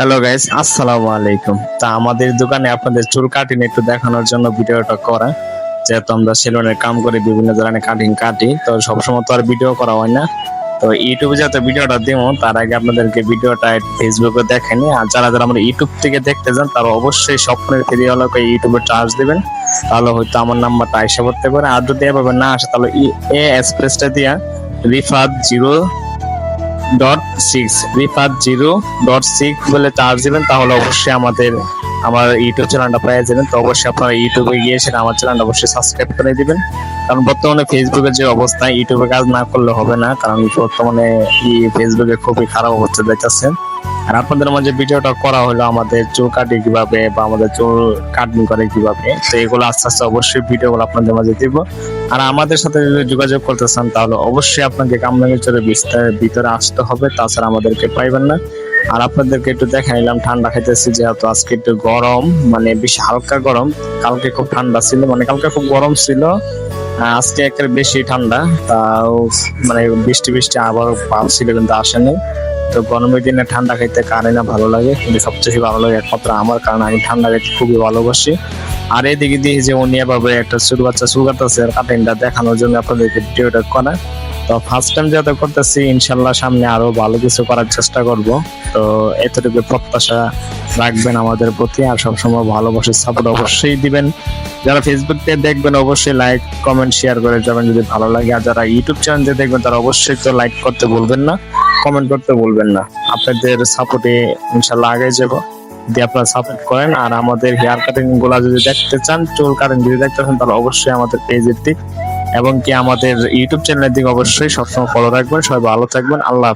Hello guys আসসালামু আলাইকুম তা আমাদের দোকানে আপনাদের চুল কাটিং একটু দেখানোর জন্য ভিডিওটা করা। যেহেতু আমরা সেলুনের কাম করি, বিভিন্ন ধরনের কাটিং কাটি, তো সবসময় তো আর ভিডিও করা হয় না। তো ইউটিউবে যাতে ভিডিওটা দিব, তার আগে আপনাদেরকে ভিডিওটা ফেসবুকে দেখেনি আর যারা যারা আমরা ইউটিউব থেকে দেখতে যান তারা অবশ্যই স্বপ্নের ফেরিওয়ালাকে ইউটিউবে চার্জ দিবেন। তাহলে হয়তো আমার নাম্বারটা আইসা করতে পারে। আর যদি এভাবে না আসে, তাহলে এ এক্সপ্রেসটা দিয়া Rifat zero dot six Rifat zero dot six বলে চার্জ দেবেন, তাহলে অবশ্যই আমাদের, আমার ইউটিউব চ্যানেলটা পেয়ে যাবেন। তো অবশ্যই আপনারা ইউটিউবে গিয়ে সেটা আমার চ্যানেলটা অবশ্যই সাবস্ক্রাইব করে দিবেন। কারণ বর্তমানে ফেসবুকের যে অবস্থা ইউটিউবে কাজ না করলে হবে না, কারণ বর্তমানে ফেসবুকে খুবই খারাপ অবস্থা দেখতেছেন। আর আপনাদের মাঝে ভিডিওটা করা হলো আমাদের চুল কাটি কীভাবে বা আমাদের চুল কাটিং করে কীভাবে, তো এগুলো আস্তে আস্তে অবশ্যই ভিডিও ভিডিওগুলো আপনাদের মাঝে দিব। আর আমাদের সাথে যদি যোগাযোগ করতে চান, তাহলে অবশ্যই আপনাকে কামরাঙ্গিচরের বিস্তারের ভিতরে আসতে হবে, তাছাড়া আমাদেরকে পাইবেন না। আর আপনাদেরকে একটু দেখাইলাম ঠান্ডা খাইতেছি যেহেতু আজকে একটু গরম মানে বেশি হালকা গরম, কালকে খুব ঠান্ডা ছিল মানে কালকে খুব গরম ছিল আজকে একের বেশি ঠান্ডা, তাও মানে বৃষ্টি বৃষ্টি আবার ভাব ছিল কিন্তু আসেনি। তো গরমের দিনে ঠান্ডা খাইতে কারে না ভালো লাগে, কিন্তু সবচেয়ে ভালো লাগে একমাত্র আমার, কারণ আমি ঠান্ডা খাইতে খুবই ভালোবাসি। আর এদিকে দিয়ে যে উনি এভাবে একটা ছোট বাচ্চা, চুল আর কাটিংটা দেখানোর জন্য আপনাদেরকে ভিডিওটা করা তো ফার্স্ট টাইম যেহেতু করতেছি, ইনশাল্লাহ সামনে আরও ভালো কিছু করার চেষ্টা করব। তো এতটুকু প্রত্যাশা রাখবেন আমাদের প্রতি, আর সবসময় ভালোবাসার সাপোর্ট অবশ্যই দিবেন। যারা ফেসবুক থেকে দেখবেন, অবশ্যই লাইক কমেন্ট শেয়ার করে যাবেন যদি ভালো লাগে। আর যারা ইউটিউব চ্যানেল দেখবেন, তারা অবশ্যই তো লাইক করতে বলবেন না। কমেন্ট করতে বলবেন না। আপনাদের সাপোর্টে ইনশাল্লাহ আগে যাব। যদি আপনারা সাপোর্ট করেন। আর আমাদের হেয়ার কাটিংগুলা যদি দেখতে চান, চুল কাটিং যদি দেখতে চান, তাহলে অবশ্যই আমাদের পেজের দিক এবং কি আমাদের ইউটিউব চ্যানেলের দিকে অবশ্যই সবসময় ফলো রাখবেন। সবাই ভালো থাকবেন। আল্লাহ